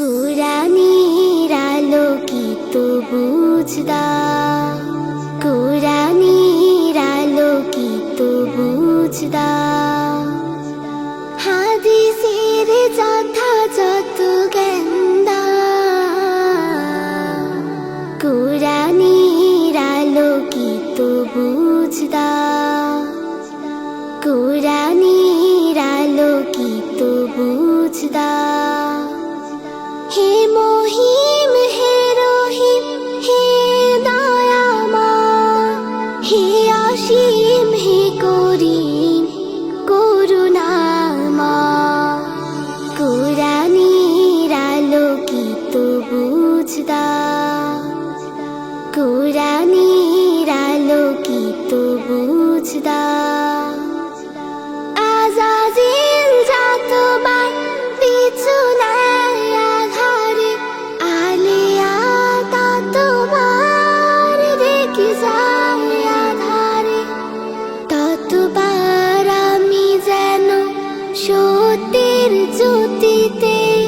কোরআনের তো বুঝদা। কোরআনের আলোকিত বুঝদা। হাদিসের যথাযথ গেন্দা কি তো বুঝদা। কোরআনের তো বুঝদা। কোরআনের আলোকিত বুঝদা। আজাজিল জাতবার আলিয়া আধারে। ততবার আমি যেন সত্যের জ্যোতিতে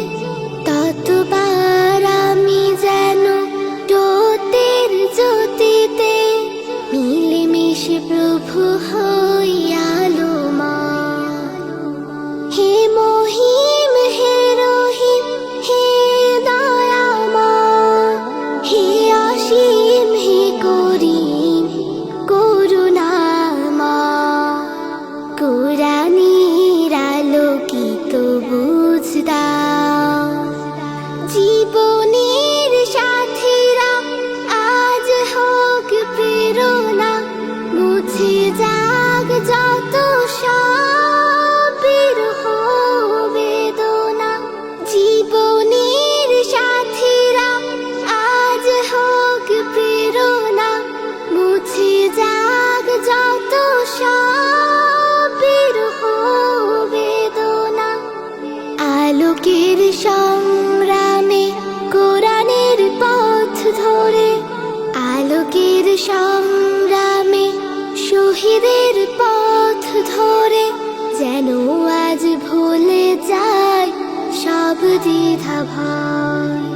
সব দ্বিধা ভয়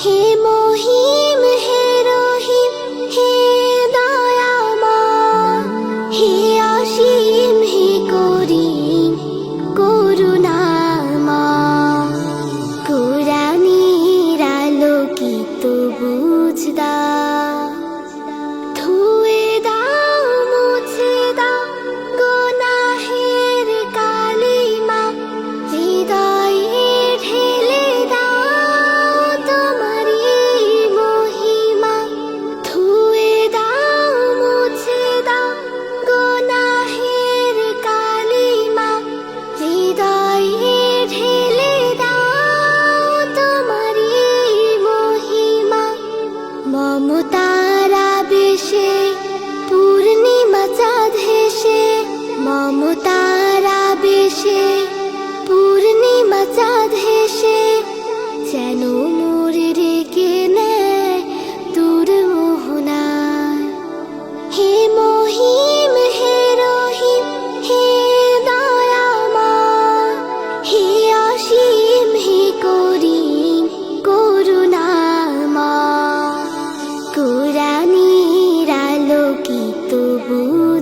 হে মহিয়া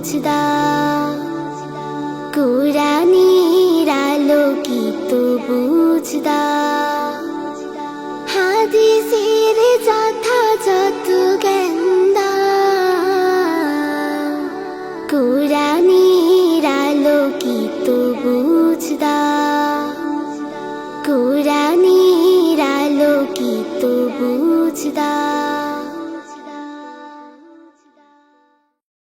সাজদা কোরআনের আলোকিত বুঝদা। হাদিসের যথাযথ জ্ঞানদা। কোরআনের আলোকিত বুঝদা। কোরআনের আলোকিত বুঝদা।